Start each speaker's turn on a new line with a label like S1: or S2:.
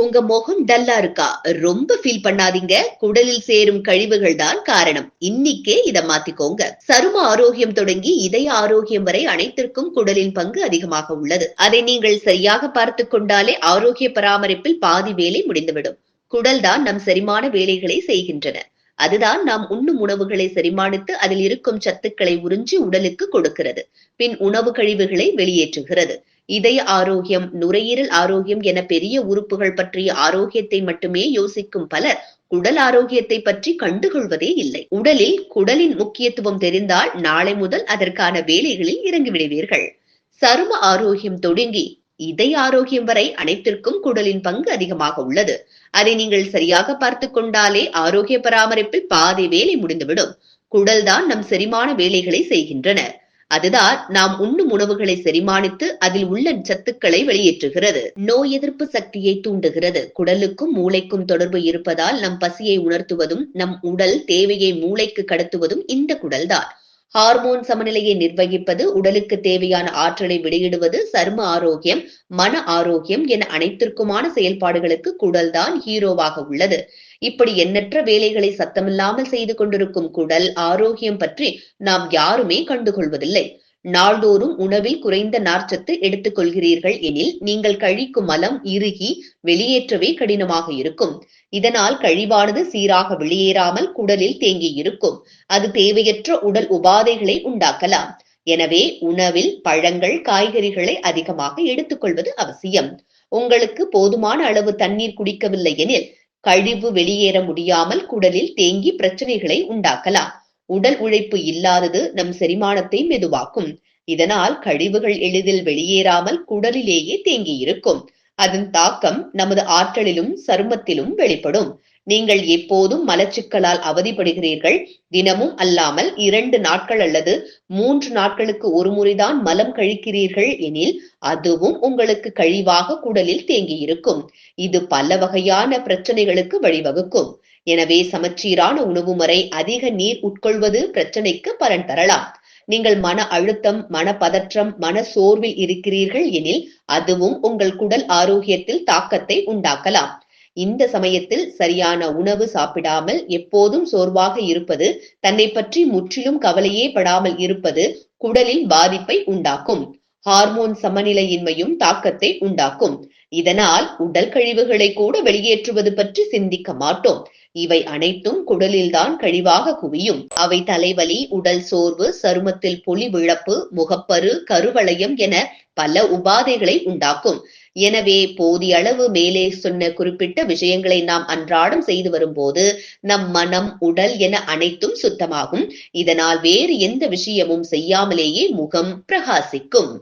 S1: உங்க முகம் டல்லா இருக்கா? ரொம்ப ஃபீல் பண்ணாதீங்க. குடலில் சேரும் கழிவுகள் தான் காரணம். இன்னிக்கே இத மாத்திக்கோங்க. சரும ஆரோக்கியம் தொடங்கி இதய ஆரோக்கியம் வரை அனைத்திற்கும் குடலின் பங்கு அதிகமாக உள்ளது. அதை நீங்கள் சரியாக பார்த்து கொண்டாலே ஆரோக்கிய பராமரிப்பில் பாதி வேலை முடிந்துவிடும். குடல் தான் நம் செரிமான வேலைகளை செய்கின்றன. அதுதான் நாம் உண்ணும் உணவுகளை செரிமானித்து அதில் இருக்கும் சத்துக்களை உறிஞ்சி உடலுக்கு கொடுக்கிறது. பின் உணவு கழிவுகளை வெளியேற்றுகிறது. இதய ஆரோக்கியம் நுரையீரல் ஆரோக்கியம் என பெரிய உறுப்புகள் பற்றிய ஆரோக்கியத்தை மட்டுமே யோசிக்கும் பலர் குடல் ஆரோக்கியத்தை பற்றி கண்டுகொள்வதே இல்லை. உடலில் குடலின் முக்கியத்துவம் தெரிந்தால் நாளை முதல் அதற்கான வேலைகளில் இறங்கிவிடுவீர்கள். சரும ஆரோக்கியம் தொடங்கி இதய ஆரோக்கியம் வரை அனைத்திற்கும் குடலின் பங்கு அதிகமாக உள்ளது. அதை நீங்கள் சரியாக பார்த்து கொண்டாலே ஆரோக்கிய பராமரிப்பில் பாதி வேலை முடிந்துவிடும். குடல்தான் நம் செரிமான வேலைகளை செய்கின்றன. அதுதான் நாம் உண்ணும் உணவுகளை செரிமானித்து அதில் உள்ள சத்துக்களை வெளியேற்றுகிறது. நோய் எதிர்ப்பு சக்தியை தூண்டுகிறது. குடலுக்கும் மூளைக்கும் தொடர்பு இருப்பதால் நம் பசியை உணர்த்துவதும் நம் உடல் தேவையை மூளைக்கு கடத்துவதும் இந்த குடல்தான். ஹார்மோன் சமநிலையை நிர்வகிப்பது உடலுக்கு தேவையான ஆற்றலை வெளியிடுவது சரும ஆரோக்கியம் மன ஆரோக்கியம் என அனைத்திற்குமான செயல்பாடுகளுக்கு குடல்தான் ஹீரோவாக உள்ளது. இப்படி எண்ணற்ற வேலைகளை சத்தமில்லாமல் செய்து கொண்டிருக்கும் குடல் ஆரோக்கியம் பற்றி நாம் யாருமே கண்டுகொள்வதில்லை. நாள்தோறும் உணவில் குறைந்த நார்ச்சத்து எடுத்துக் கொள்கிறீர்கள் எனில் நீங்கள் கழிக்கும் மலம் இறுகி வெளியேற்றவே கடினமாக இருக்கும். இதனால் கழிவானது சீராக வெளியேறாமல் குடலில் தேங்கி இருக்கும் அது தேவையற்ற உடல் உபாதைகளை உண்டாக்கலாம். எனவே உணவில் பழங்கள் காய்கறிகளை அதிகமாக எடுத்துக்கொள்வது அவசியம். உங்களுக்கு போதுமான அளவு தண்ணீர் குடிக்கவில்லை எனில் கழிவு வெளியேற முடியாமல் குடலில் தேங்கி பிரச்சனைகளை உண்டாக்கலாம். உடல் உழைப்பு இல்லாதது நம் செரிமானத்தை மெதுவாக்கும். இதனால் கழிவுகள் எளிதில் வெளியேறாமல் குடலிலேயே தேங்கி இருக்கும் அதன் தாக்கம் நமது ஆற்றலிலும் சருமத்திலும் வெளிப்படும். நீங்கள் எப்போதும் மலச்சிக்கலால் அவதிப்படுகிறீர்கள். தினமும் அல்லாமல் இரண்டு நாட்கள் அல்லது மூன்று நாட்களுக்கு ஒரு முறைதான் மலம் கழிக்கிறீர்கள் எனில் அதுவும் உங்களுக்கு கழிவாக குடலில் தேங்கியிருக்கும். இது பல வகையான பிரச்சனைகளுக்கு வழிவகுக்கும். எனவே சமச்சீரான உணவு முறை அதிக நீர் உட்கொள்வது பிரச்சனைக்கு பலன் தரலாம். நீங்கள் மன அழுத்தம் மனப்பதற்றம் மன சோர்வில் இருக்கிறீர்கள் எனில் அதுவும் உங்கள் குடல் ஆரோக்கியத்தில் தாக்கத்தை உண்டாக்கலாம். இந்த சமயத்தில் சரியான உணவு சாப்பிடாமல் எப்போதும் சோர்வாக இருப்பது தன்னை பற்றி முற்றிலும் கவலையே படாமல் இருப்பது குடலில் பாதிப்பை உண்டாக்கும். ஹார்மோன் சமநிலையின்மையும் தாக்கத்தை உண்டாக்கும். இதனால் உடல் கழிவுகளை கூட வெளியேற்றுவது பற்றி சிந்திக்க மாட்டோம். இவை அனைத்தும் குடலில்தான் கழிவாக குவியும். அவை தலைவலி உடல் சோர்வு சருமத்தில் பொலி விழப்பு முகப்பரு கருவளையம் என பல உபாதைகளை உண்டாக்கும். எனவே போதிய அளவு மேலே சொன்ன குறிப்பிட்ட விஷயங்களை நாம் அன்றாடம் செய்து வரும்போது நம் மனம் உடல் என அனைத்தும் சுத்தமாகும். இதனால் வேறு எந்த விஷயமும் செய்யாமலேயே முகம் பிரகாசிக்கும்.